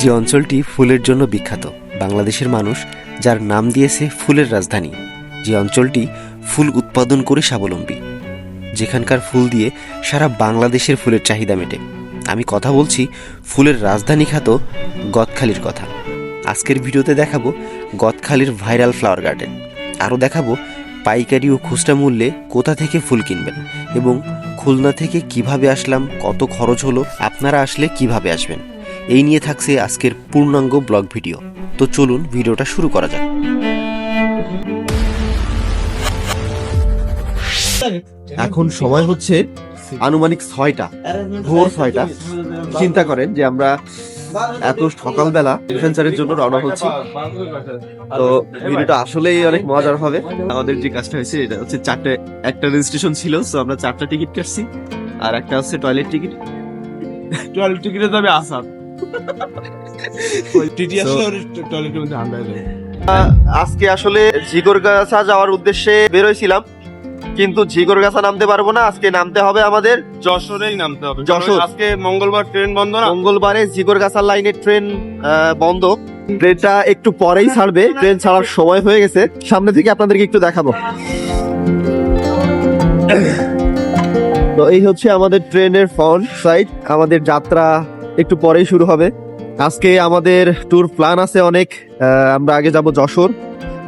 যে অঞ্চলটি ফুলের জন্য বিখ্যাত, বাংলাদেশের মানুষ যার নাম দিয়েছে ফুলের রাজধানী, যে অঞ্চলটি ফুল উৎপাদন করে স্বাবলম্বী, যেখানকার ফুল দিয়ে সারা বাংলাদেশের ফুলের চাহিদা মেটে। আমি কথা বলছি ফুলের রাজধানী খ্যাত গদখালির কথা। আজকের ভিডিওতে দেখাবো গদখালির ভাইরাল ফ্লাওয়ার গার্ডেন। আরও দেখাবো পাইকারি ও খুচরা মূল্যে কোথা থেকে ফুল কিনবেন এবং খুলনা থেকে কীভাবে আসলাম, কত খরচ হলো, আপনারা আসলে কীভাবে আসবেন? এই নিয়ে থাকছে আজকের পূর্ণাঙ্গ ব্লগ ভিডিও। তো চলুন ভিডিওটা শুরু করা যাক। এখন সময় হচ্ছে আনুমানিক ছয়টা, ভোর ছয়টা। চিন্তা করেন যে আমরা এত সকালবেলা অ্যাডভেঞ্চারের জন্য রওনা হচ্ছি। তো ভিডিওটা আসলেই অনেক মজার হবে। আমাদের যে কাজটা হয়েছে এটা হচ্ছে চারটে একটা রেজিস্ট্রেশন ছিল তো আমরা চারটা টিকিট কাটছি আর একটা হচ্ছে টয়লেট টিকিট। টয়লেট টিকিটে যাবে আসাম। আসলে আজকে আসলে ঝিগরগাছা যাওয়ার উদ্দেশ্যে বের কিন্তু ঝিগরগাছা নামতে পারব না আজকে নামতে হবে আমাদের। যশোরেই নামতে হবে যশোর। আজকে মঙ্গলবার ট্রেন বন্ধ না? মঙ্গলবারে ঝিগরগাছার লাইনের ট্রেন বন্ধ। ট্রেনটা একটু পরেই ছাড়বে ট্রেন ছাড়ার সময় হয়ে গেছে। সামনে থেকে আপনাদেরকে একটু দেখাবো। তো এই হচ্ছে আমাদের ট্রেনের ফ্রন্ট সাইড আমাদের যাত্রা একটু পরেই শুরু হবে। আজকে আমাদের ট্যুর প্ল্যান আছে অনেক। আমরা আগে যাব যশোর।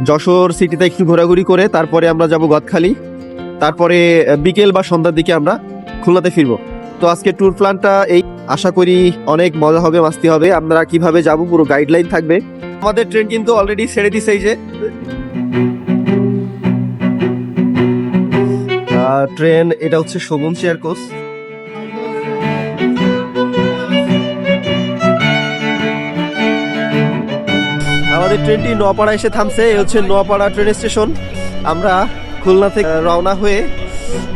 যশোর সিটিতে একটু ঘোরাঘুরি করে তারপরে আমরা যাব গদখালি। তারপরে বিকেল বা সন্ধ্যার দিকে আমরা খুলনাতে ফিরবো। তো আজকে ট্যুর প্ল্যানটা এই। আশা করি অনেক মজা হবে, মাস্তি হবে। আমরা কীভাবে যাব পুরো গাইডলাইন থাকবে। আমাদের ট্রেন কিন্তু অলরেডি ছেড়ে দিছে এই যে। ট্রেন এটা হচ্ছে শোভন চেয়ার কোচ আমাদের ট্রেনটি নোয়াপাড়া এসে থামছে। এই হচ্ছে নোয়াপাড়া ট্রেন স্টেশন আমরা খুলনা থেকে রওনা হয়ে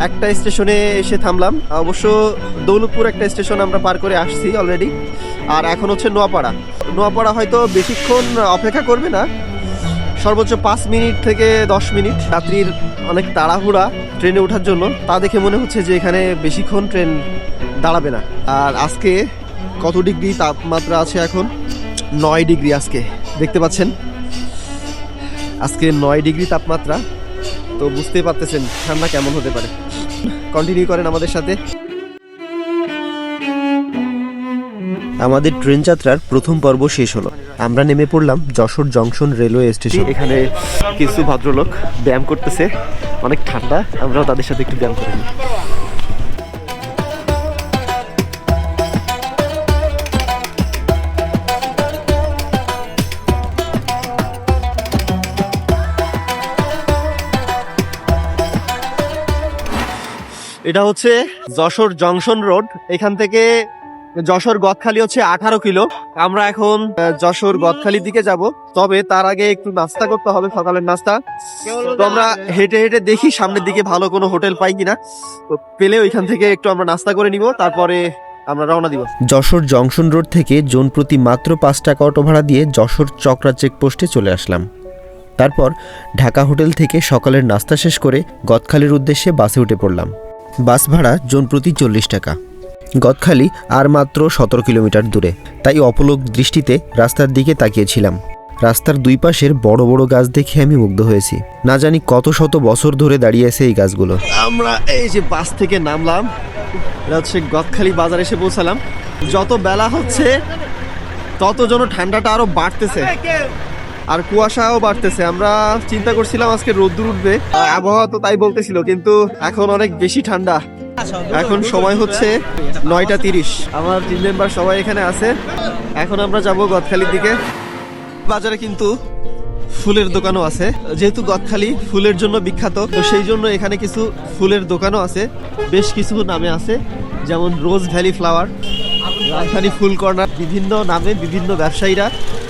একটা স্টেশনে এসে থামলাম। অবশ্য দৌলতপুর একটা স্টেশন আমরা পার করে আসছি অলরেডি আর এখন হচ্ছে নোয়াপাড়া। নোয়াপাড়া হয়তো বেশিক্ষণ অপেক্ষা করবে না। সর্বোচ্চ পাঁচ মিনিট থেকে দশ মিনিট রাত্রির অনেক তাড়াহুড়া ট্রেনে ওঠার জন্য। তা দেখে মনে হচ্ছে যে এখানে বেশিক্ষণ ট্রেন দাঁড়াবে না। আর আজকে কত ডিগ্রি তাপমাত্রা আছে এখন? নয় ডিগ্রি আজকে। দেখতে পাচ্ছেন? আজকে নয় ডিগ্রি তাপমাত্রা। তো বুঝতেই পারতেছেন ঠান্ডা কেমন হতে পারে। কন্টিনিউ করেন আমাদের সাথে। আমাদের ট্রেন যাত্রার প্রথম পর্ব শেষ হলো। আমরা নেমে পড়লাম যশোর জংশন রেলওয়ে স্টেশন। এখানে কিছু ভদ্রলোক ব্যায়াম করতেছে। অনেক ঠান্ডা আমরাও তাদের সাথে একটু ব্যায়াম করে। নিই এটা হচ্ছে যশোর জংশন রোড। এখান থেকে যশোর গদখালি হচ্ছে আঠারো কিলো। আমরা এখন যশোর গদখালির দিকে যাব। তবে তার আগে একটু নাস্তা করতে হবে, সকালের নাস্তা। তো আমরা হেঁটে হেঁটে দেখি সামনের দিকে ভালো কোনো হোটেল পাই কিনা। তো পেলে ওইখান থেকে একটু আমরা নাস্তা করে নিব, তারপরে আমরা রওনা দিব। যশোর জংশন রোড থেকে জোন প্রতি মাত্র পাঁচ টাকা অটো ভাড়া দিয়ে যশোর চকরা চেকপোস্টে চলে আসলাম। তারপর ঢাকা হোটেল থেকে সকালের নাস্তা শেষ করে গদখালির উদ্দেশ্যে বাসে উঠে পড়লাম। বাস ভাড়া জন প্রতি চল্লিশ টাকা। গদখালি আর মাত্র সতেরো কিলোমিটার দূরে। তাই অপলক দৃষ্টিতে রাস্তার দিকে তাকিয়েছিলাম। রাস্তার দুই পাশের বড় বড় গাছ দেখে আমি মুগ্ধ হয়েছি। না জানি কত শত বছর ধরে দাঁড়িয়ে আছে এই গাছগুলো। আমরা এই যে বাস থেকে নামলাম হচ্ছে গদখালি বাজার এসে পৌঁছালাম। যত বেলা হচ্ছে, তত যেন ঠান্ডাটা আরও বাড়তেছে। আর কুয়াশাও বাড়তেছে। আমরা চিন্তা করছিলাম আজকে রোদ্দুর উঠবে। আবহাওয়া তো তাই বলতেছিল, কিন্তু এখন অনেক বেশি ঠান্ডা। এখন সময় হচ্ছে নয়টা তিরিশ। আমার টিম মেম্বার সবাই এখানে আছে। এখন আমরা যাব গদখালির দিকে। বাজারে কিন্তু ফুলের দোকানও আছে। যেহেতু গদখালি ফুলের জন্য বিখ্যাত, তো সেই জন্য এখানে কিছু ফুলের দোকানও আছে। বেশ কিছু নামে আছে, যেমন রোজ ভ্যালি ফ্লাওয়ার, রাজধানী ফুল কর্নার, বিভিন্ন নামে বিভিন্ন ব্যবসায়ীরা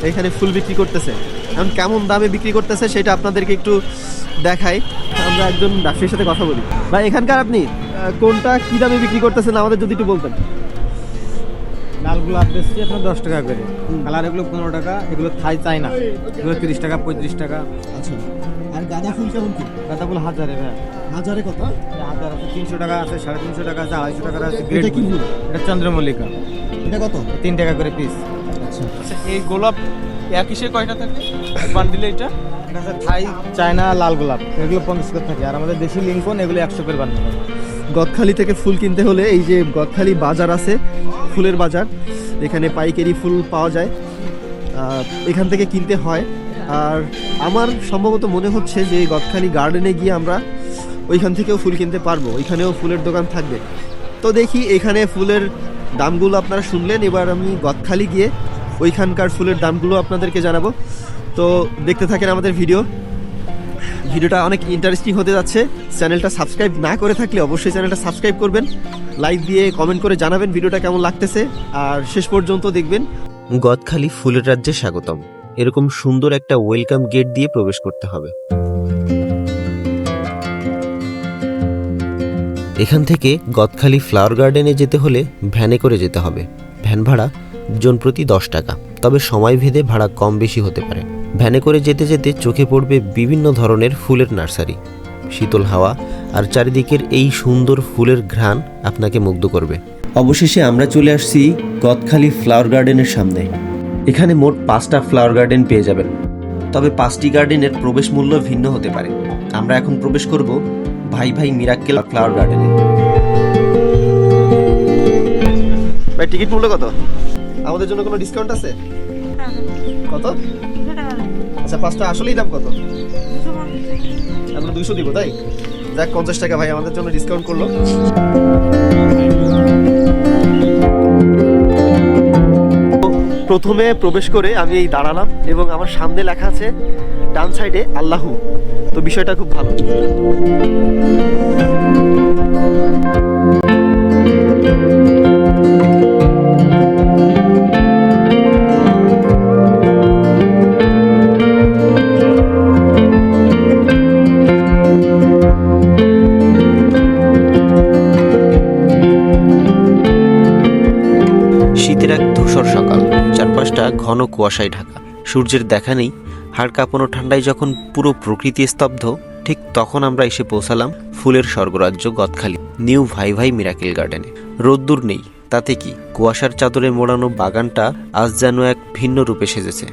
এখানে ফুল বিক্রি করতেছে। এখন কেমন দামে বিক্রি করতেছে সেটা আপনাদেরকে একটু দেখাই। আমরা একজন ব্যবসায়ীর সাথে কথা বলি। ভাই এখানকার আপনি কোনটা কি দামে বিক্রি করতেছেন আমাদের যদি একটু বলতেন। লালগুলো বেশি আপনার দশ টাকা করে। কালার এগুলো পনেরো টাকা এগুলো থাই চাই না। এগুলো তিরিশ টাকা পঁয়ত্রিশ টাকা। আচ্ছা। আর গাঁদা ফুল কেমন কি? গাঁদা ফুল হাজারে ভাই। হাজারে কত? হাজার আছে তিনশো টাকা আছে সাড়ে তিনশো টাকা আছে আড়াইশো টাকা আছে এটা গ্রেড কি ফুল। এটা চন্দ্রমল্লিকা। এটা কত? তিন টাকা করে পিস আচ্ছা। আচ্ছা এই গোলাপ এক ইসে কয়টা থাকে? বান্ডিলে এটা? এটা আছে থাই চায়না লাল গোলাপ। এগুলো পঞ্চাশ করে থাকে। আর আমাদের দেশি লিঙ্কন এগুলো একশো করে বানানো গদখালি থেকে ফুল কিনতে হলে এই যে গদখালি বাজার আছে ফুলের বাজার এখানে পাইকারি ফুল পাওয়া যায়। এখান থেকে কিনতে হয়। আর আমার সম্ভবত মনে হচ্ছে যে গদখালি গার্ডেনে গিয়ে আমরা ওইখান থেকেও ফুল কিনতে পারব। ওইখানেও ফুলের দোকান থাকবে। তো দেখি এখানে ফুলের দামগুলো আপনারা শুনলেন। এবার আমি গদখালি গিয়ে ওইখানকার ফুলের দামগুলো আপনাদেরকে জানাব। তো দেখতে থাকেন আমাদের ভিডিও। ভিডিওটা অনেক ইন্টারেস্টিং হতে যাচ্ছে। চ্যানেলটা সাবস্ক্রাইব না করে থাকলে অবশ্যই চ্যানেলটা সাবস্ক্রাইব করবেন। লাইক দিয়ে কমেন্ট করে জানাবেন ভিডিওটা কেমন লাগতেছে। আর শেষ পর্যন্ত দেখবেন। গদখালি ফুলের রাজ্যে স্বাগতম। এরকম সুন্দর একটা ওয়েলকাম গেট দিয়ে প্রবেশ করতে হবে। এখান থেকে গদখালি ফ্লাওয়ার গার্ডেনে যেতে হলে ভ্যানে করে যেতে হবে। ভ্যান ভাড়া জন প্রতি দশ টাকা। তবে সময় ভেদে ভাড়া কম বেশি হতে পারে। ভ্যানে করে যেতে যেতে চোখে পড়বে বিভিন্ন ধরনের ফুলের নার্সারি। শীতল হাওয়া আর চারিদিকের এই সুন্দর ফুলের ঘ্রাণ আপনাকে মুগ্ধ করবে। অবশেষে আমরা চলে আসছি গদখালি ফ্লাওয়ার গার্ডেনের সামনে। এখানে মোট পাঁচটা ফ্লাওয়ার গার্ডেন পেয়ে যাবেন। তবে পাঁচটি গার্ডেনের প্রবেশ মূল্য ভিন্ন হতে পারে। আমরা এখন প্রবেশ করব ভাই ভাই মিরাক্কেল ফ্লাওয়ার গার্ডেনে। ভাই টিকিট মূল্য কত? আমাদের জন্য কোনো ডিসকাউন্ট আছে? কত? আচ্ছা পাঁচটা আসলেই দাম কত? আমরা দুইশো দিব তাই? যাক পঞ্চাশ টাকা ভাই আমাদের জন্য ডিসকাউন্ট করল। প্রথমে প্রবেশ করে আমি এই দাঁড়ালাম এবং আমার সামনে লেখা আছে ডান সাইডে আল্লাহু। তো বিষয়টা খুব ভালো। শীতের কুয়াশায় ঢাকা। সূর্যের দেখা নেই, হাড় কাঁপানো ঠান্ডায় যখন পুরো প্রকৃতি স্তব্ধ, ঠিক তখন আমরা এসে পৌঁছালাম ফুলের স্বর্গরাজ্য গদখালি, নিউ ভাই ভাই মিরাকেল গার্ডেনে। রোদ্দুর নেই, তাতে কি কুয়াশার চাদরে মোড়ানো বাগানটা আজ যেন এক ভিন্ন রূপে সেজেছে।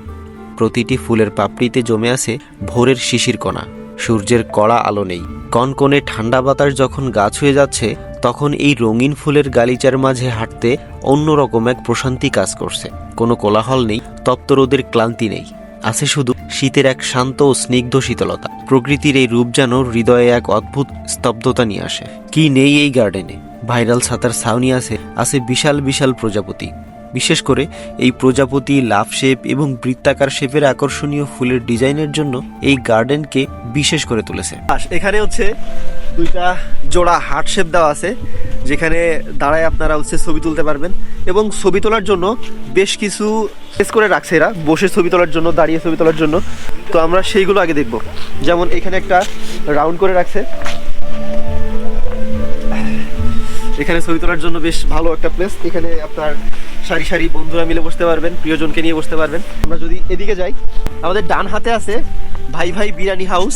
প্রতিটি ফুলের পাপড়িতে জমে আছে ভোরের শিশির কণা। সূর্যের কড়া আলো নেই, কনকনে ঠান্ডা বাতাস যখন গাছ হয়ে যাচ্ছে তখন এই রঙিন ফুলের গালিচার মাঝে হাঁটতে অন্যরকম এক প্রশান্তি কাজ করছে। কোনো কোলাহল নেই, তপ্ত রোদের ক্লান্তি নেই। আছে শুধু শীতের এক শান্ত ও স্নিগ্ধ শীতলতা। প্রকৃতির এই রূপ যেন হৃদয়ে এক অদ্ভুত স্তব্ধতা নিয়ে আসে। কি নেই এই গার্ডেনে? ভাইরাল ছাতার ছাউনি আছে আছে বিশাল বিশাল প্রজাপতি। বিশেষ করে এই প্রজাপতি লাভ শেপ এবং বৃত্তাকার শেপের আকর্ষণীয় ফুলের ডিজাইনের জন্য এই গার্ডেনকে বিশেষ করে তুলেছে। এখানে হচ্ছে দুইটা জোড়া হার্ট শেপ দেওয়া আছে, যেখানে দাঁড়ায় আপনারা হচ্ছে ছবি তুলতে পারবেন এবং ছবি তোলার জন্য বেশ কিছু স্পেস করে রাখছে এরা, বসে ছবি তোলার জন্য, দাঁড়িয়ে ছবি তোলার জন্য। তো আমরা সেইগুলো আগে দেখব। যেমন এখানে একটা রাউন্ড করে রাখছে। এখানে ছবি তোলার জন্য বেশ ভালো একটা প্লেস এখানে আপনার সারি সারি বন্ধুরা মিলে বসতে পারবেন, প্রিয়জনকে নিয়ে বসতে পারবেন। আমরা যদি এদিকে যাই, আমাদের ডান হাতে আছে ভাই ভাই বিরিয়ানি হাউস।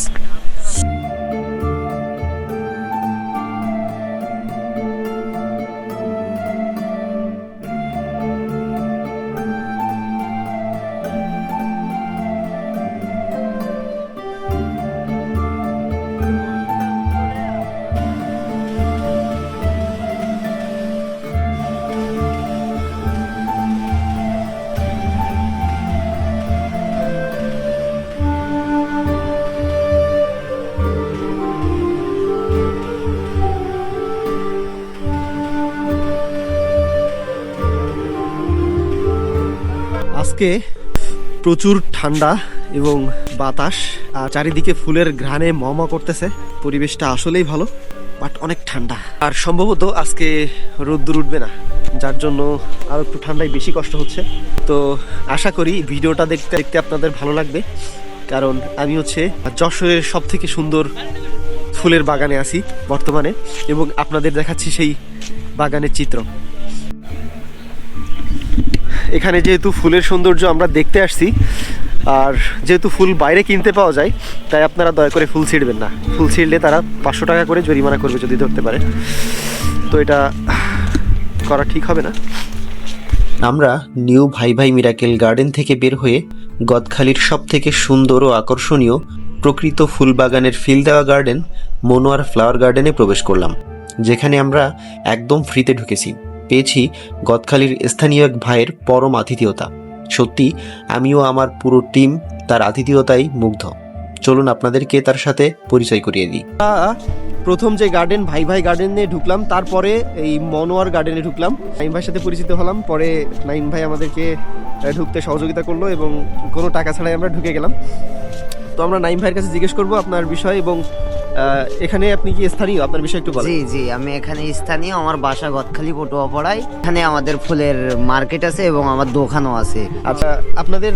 আজকে প্রচুর ঠান্ডা এবং বাতাস, আর চারিদিকে ফুলের ঘ্রাণে মম করতেছে। পরিবেশটা আসলেই ভালো, বাট অনেক ঠান্ডা। আর সম্ভবত আজকে রোদ্দুর উঠবে না, যার জন্য আরও একটু ঠান্ডায় বেশি কষ্ট হচ্ছে। তো আশা করি ভিডিওটা দেখতে দেখতে আপনাদের ভালো লাগবে, কারণ আমি হচ্ছে যশোরের সব থেকে সুন্দর ফুলের বাগানে আছি বর্তমানে, এবং আপনাদের দেখাচ্ছি সেই বাগানের চিত্র। এখানে যেহেতু ফুলের সৌন্দর্য আমরা দেখতে আসছি, আর যেহেতু ফুল বাইরে কিনতে পাওয়া যায়, তাই আপনারা দয়া করে ফুল ছিঁড়বেন না। ফুল ছিঁড়লে তারা পাঁচশো টাকা করে জরিমানা করবে যদি ধরতে পারে। তো এটা করা ঠিক হবে না। আমরা নিউ ভাই ভাই মিরাকেল গার্ডেন থেকে বের হয়ে গদখালির সব থেকে সুন্দর ও আকর্ষণীয় প্রকৃত ফুল বাগানের ফিল দেওয়া গার্ডেন মনোয়ার ফ্লাওয়ার গার্ডেনে প্রবেশ করলাম, যেখানে আমরা একদম ফ্রিতে ঢুকেছি। পেয়েছি গদখালির স্থানীয় এক ভাইয়ের পরম আতিথেয়তা। সত্যি, আমিও আমার পুরো টিম তার আতিথেয়তায় মুগ্ধ। চলুন আপনাদেরকে তার সাথে পরিচয় করিয়ে দিই। প্রথম যে গার্ডেন ভাই ভাই গার্ডেনে ঢুকলাম, তারপরে এই মনোয়ার গার্ডেনে ঢুকলাম। নাইম ভাইয়ের সাথে পরিচিত হলাম, পরে নাইম ভাই আমাদেরকে ঢুকতে সহযোগিতা করল এবং কোনো টাকা ছাড়াই আমরা ঢুকে গেলাম। তো আমরা নাইম ভাইয়ের কাছে জিজ্ঞেস করব আপনার বিষয় এবং এখানে আপনি কি স্থানীয়? আপনার বিষয় একটু বলেন। জি জি আমি এখানে স্থানীয় আমার বাসা গদখালি পটুয়া পড়াই এখানে আমাদের ফুলের মার্কেট আছে এবং আমার দোকানও আছে। আচ্ছা আপনাদের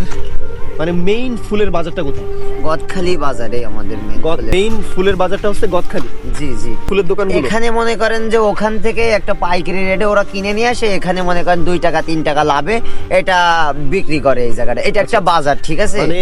মানে মেইন ফুলের বাজারটা কোথায়? গদখালি বাজারে আমাদের মেইন ফুলের। বাজারটা হচ্ছে গদখালি? জি জি। ফুলের দোকান এখানে মনে করেন যে ওখান থেকে একটা পাইকারি রেটে ওরা কিনে নিয়ে আসে এখানে মনে করেন দুই টাকা তিন টাকা লাভে এটা বিক্রি করে এই জায়গাটা। এটা একটা বাজার ঠিক আছে? মানে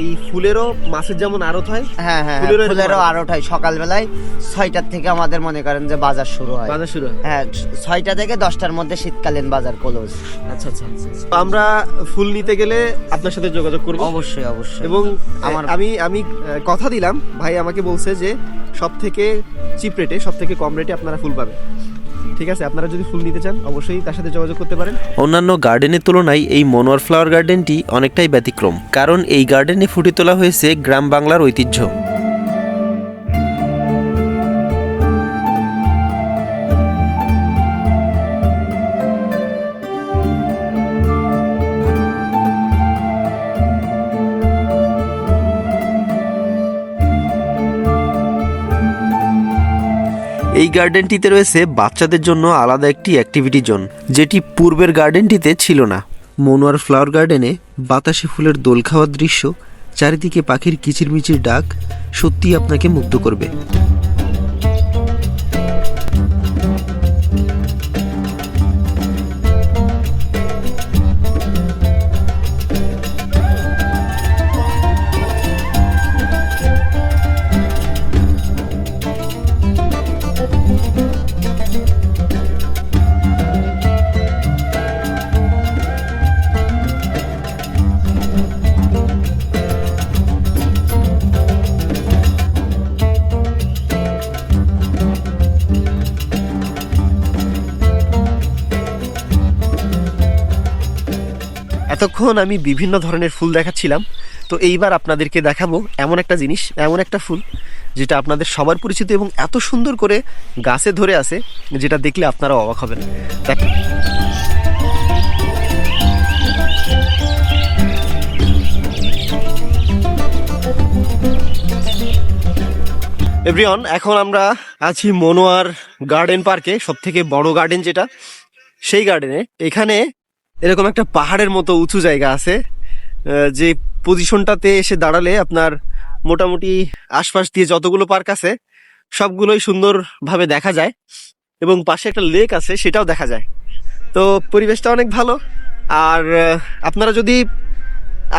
এই ফুলেরও মাছের যেমন আড়ত হয় হ্যাঁ হ্যাঁ ফুলেরও এরকম ফুলেরও? আড়ত হয় সকালবেলায় ছয়টার থেকে আমাদের মনে করেন যে বাজার শুরু হয়। বাজার শুরু হয়। হ্যাঁ ছয়টা থেকে দশটার মধ্যে শীতকালীন বাজার ক্লোজ আচ্ছা আচ্ছা আচ্ছা। তো আমরা ফুল নিতে গেলে আপনার সাথে যোগাযোগ করব? অবশ্যই অবশ্যই। এবং আমার- আমার আমি আমি কথা দিলাম ভাই আমাকে বলছে যে সব থেকে চিপ রেটে সব থেকে কম রেটে আপনারা ফুল পাবেন। ঠিক আছে? আপনারা যদি ফুল নিতে চান অবশ্যই তার সাথে যোগাযোগ করতে পারেন। অন্যান্য গার্ডেনের তুলনায় এই মনোয়ার ফ্লাওয়ার গার্ডেনটি অনেকটাই ব্যতিক্রম। কারণ এই গার্ডেনে ফুটে তোলা হয়েছে গ্রাম বাংলার ঐতিহ্য। গার্ডেনটিতে রয়েছে বাচ্চাদের জন্য আলাদা একটি অ্যাক্টিভিটি জোন যেটি পূর্বের গার্ডেনটিতে ছিল না। মনোয়ার ফ্লাওয়ার গার্ডেনে বাতাসে ফুলের দোল খাওয়ার দৃশ্য, চারিদিকে পাখির কিচিরমিচির ডাক সত্যিই আপনাকে মুগ্ধ করবে। এতক্ষণ আমি বিভিন্ন ধরনের ফুল দেখাচ্ছিলাম, তো এইবার আপনাদেরকে দেখাবো এমন একটা জিনিস, এমন একটা ফুল, যেটা আপনাদের সবার পরিচিত এবং এত সুন্দর করে গাছে ধরে আছে, যেটা দেখলে আপনারা অবাক হবেন। এভরিওয়ান এখন আমরা আছি মনোয়ার গার্ডেন পার্কে সব থেকে বড় গার্ডেন যেটা, সেই গার্ডেনে। এখানে এরকম একটা পাহাড়ের মতো উঁচু জায়গা আছে যে পজিশনটাতে এসে দাঁড়ালে আপনার মোটামুটি আশপাশ দিয়ে যতগুলো পার্ক আছে, সবগুলোই সুন্দরভাবে দেখা যায় এবং পাশে একটা লেক আছে সেটাও দেখা যায়। তো পরিবেশটা অনেক ভালো। আর আপনারা যদি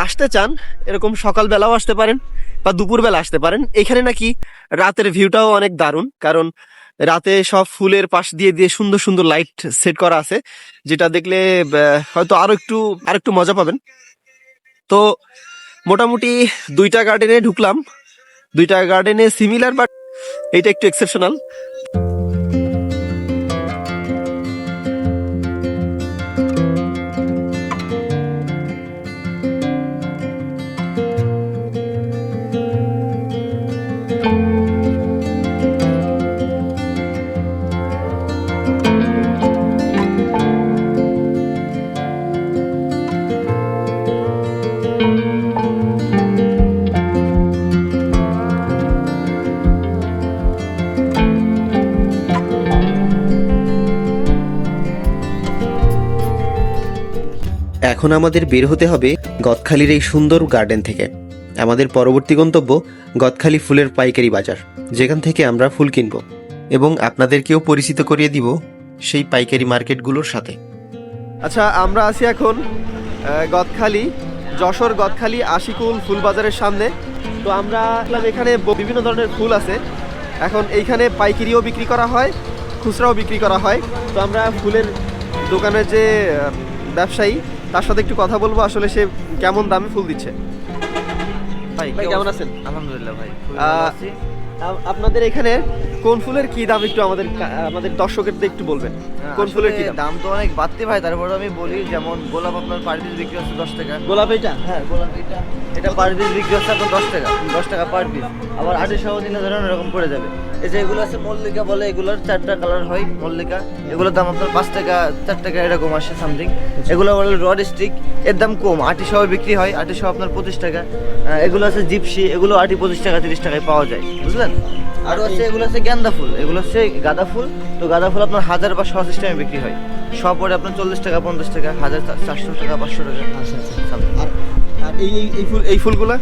আসতে চান, এরকম সকালবেলাও আসতে পারেন বা দুপুরবেলা আসতে পারেন। এখানে নাকি রাতের ভিউটাও অনেক দারুণ, কারণ রাতে সব ফুলের পাশ দিয়ে দিয়ে সুন্দর সুন্দর লাইট সেট করা আছে, যেটা দেখলে হয়তো আরও একটু আর একটু মজা পাবেন। তো মোটামুটি দুইটা গার্ডেনে ঢুকলাম। দুইটা গার্ডেনে সিমিলার বাট এটা একটু এক্সেপশনাল এখন আমাদের বের হতে হবে গদখালির এই সুন্দর গার্ডেন থেকে। আমাদের পরবর্তী গন্তব্য গদখালি ফুলের পাইকারি বাজার, যেখান থেকে আমরা ফুল কিনব। এবং আপনাদেরকেও পরিচিত করিয়ে দিব সেই পাইকারি মার্কেটগুলোর সাথে। আচ্ছা আমরা আছি এখন গদখালি, যশোর গদখালি আশিকুল ফুল বাজারের সামনে। তো আমরা এখানে বিভিন্ন ধরনের ফুল আছে। এখন এইখানে পাইকারিও বিক্রি করা হয়, খুচরাও বিক্রি করা হয়। তো আমরা ফুলের দোকানের যে ব্যবসায়ী তার সাথে একটু কথা বলব আসলে সে কেমন দামে ফুল দিচ্ছে। ভাই ভাই কেমন আছেন? আলহামদুলিল্লাহ ভাই আপনাদের এখানে কোন ফুলের কি দাম একটু আমাদের আমাদের দর্শকের একটু বলবেন? কোন ফুলের কি দাম? তো অনেক বাড়তি ভাই তারপরে আমি বলি যেমন গোলাপ আপনার পার পিস বিক্রি হচ্ছে দশ টাকা। গোলাপ এটা হ্যাঁ গোলাপ এটা এটা পার পিস বিক্রি হচ্ছে আপনার দশ টাকা দশ টাকা পার পিস আবার আটে সহ নিলে ধরেন এরকম পড়ে যাবে। এই যে এগুলো আছে মল্লিকা বলে এগুলোর চারটা কালার হয় মল্লিকা। এগুলোর দাম আপনার পাঁচ টাকা চার টাকা এরকম আসে সামথিং এগুলো বলে রড স্টিক এর দাম কম আটি সহ বিক্রি হয় আটি সহ আপনার পঁচিশ টাকা। এগুলো আছে জিপসি এগুলো আটি পঁচিশ টাকা তিরিশ টাকায় পাওয়া যায় বুঝলেন? আরও আছে এগুলো আছে গেন্দা ফুল এগুলো হচ্ছে গাঁদা ফুল। তো গাঁদা ফুল আপনার হাজার বা শ সিস্টেমে বিক্রি হয়। সব পরে আপনার চল্লিশ টাকা পঞ্চাশ টাকা হাজার চারশো টাকা পাঁচশো টাকা something। আর আর এই এই- ফুল এই ফুলগুলা?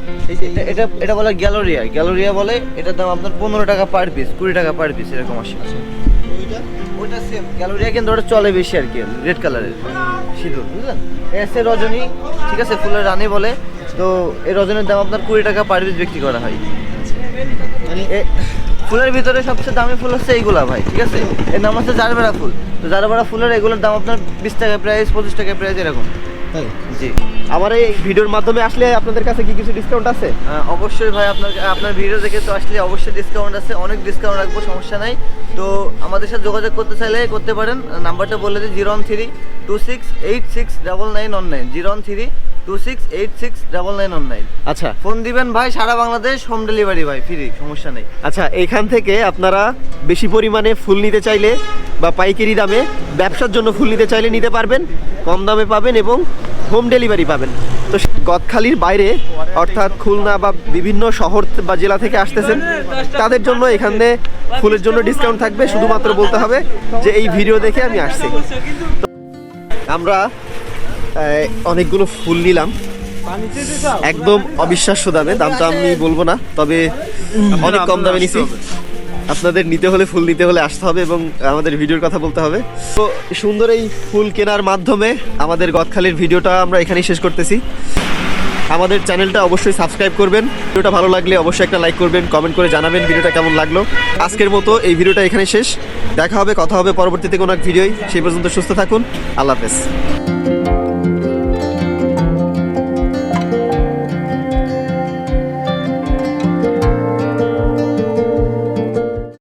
এটা- এটা বলে গ্যালোরিয়া। গ্যালোরিয়া বলে এটার দাম আপনার পনেরো টাকা পার পিস কুড়ি টাকা পার পিস এরকম আসে। ওইটা? সেম গ্যালোরিয়া কিন্তু ওটা চলে বেশি আর কি রেড কালারের সিঁদুর বুঝলেন? এসে রজনী ঠিক আছে? ফুলের রানী বলে। তো এই রজনীর দাম আপনার কুড়ি টাকা পার পিস বিক্রি করা হয়। এ- ফুলের ভিতরে সবচেয়ে দামি ফুল হচ্ছে এইগুলা ভাই ঠিক আছে? এর নাম হচ্ছে জারবেরা ফুল। তো জারবেরা ফুলের এগুলোর দাম আপনার বিশ টাকা প্রাইস পঁচিশ টাকা প্রাইস এরকম। জি। আমার এই ভিডিওর মাধ্যমে আসলে আপনাদের কাছে কি কিছু ডিসকাউন্ট আছে? অবশ্যই ভাই, আপনার আপনার ভিডিও দেখে তো আসলে অবশ্যই ডিসকাউন্ট আছে। অনেক ডিসকাউন্ট রাখব, সমস্যা নাই। তো আমাদের সাথে যোগাযোগ করতে চাইলে করতে পারেন। নাম্বারটা বলে দিই zero one three two six eight six double nine one nine zero one three two six eight six double nine one nine আচ্ছা। ফোন দিবেন ভাই সারা বাংলাদেশ হোম ডেলিভারি ভাই ফ্রি সমস্যা নেই। আচ্ছা এখান থেকে আপনারা বেশি পরিমাণে ফুল নিতে চাইলে বা পাইকারি দামে ব্যবসার জন্য ফুল নিতে চাইলে নিতে পারবেন কম দামে পাবেন এবং হোম ডেলিভারি পাবেন। তো গদখালির বাইরে অর্থাৎ খুলনা বা বিভিন্ন শহর বা জেলা থেকে আসতেছেন তাদের জন্য এখানে ফুলের জন্য ডিসকাউন্ট থাকবে। শুধুমাত্র বলতে হবে যে এই ভিডিও দেখে আমি আসছি। আমরা অনেকগুলো ফুল নিলাম। একদম অবিশ্বাস্য দামে, দামটা আমি বলব না, তবে অনেক কম দামে নিছি। আপনাদের নিতে হলে, ফুল নিতে হলে আসতে হবে এবং আমাদের ভিডিওর কথা বলতে হবে। তো সুন্দর এই ফুল কেনার মাধ্যমে আমাদের গদখালির ভিডিওটা আমরা এখানেই শেষ করতেছি। আমাদের চ্যানেলটা অবশ্যই সাবস্ক্রাইব করবেন। ভিডিওটা ভালো লাগলে অবশ্যই একটা লাইক করবেন, কমেন্ট করে জানাবেন ভিডিওটা কেমন লাগল। আজকের মতো এই ভিডিওটা এখানে শেষ। দেখা হবে, কথা হবে পরবর্তীতে কোনো এক ভিডিওই সেই পর্যন্ত সুস্থ থাকুন। আল্লাহ হাফেজ।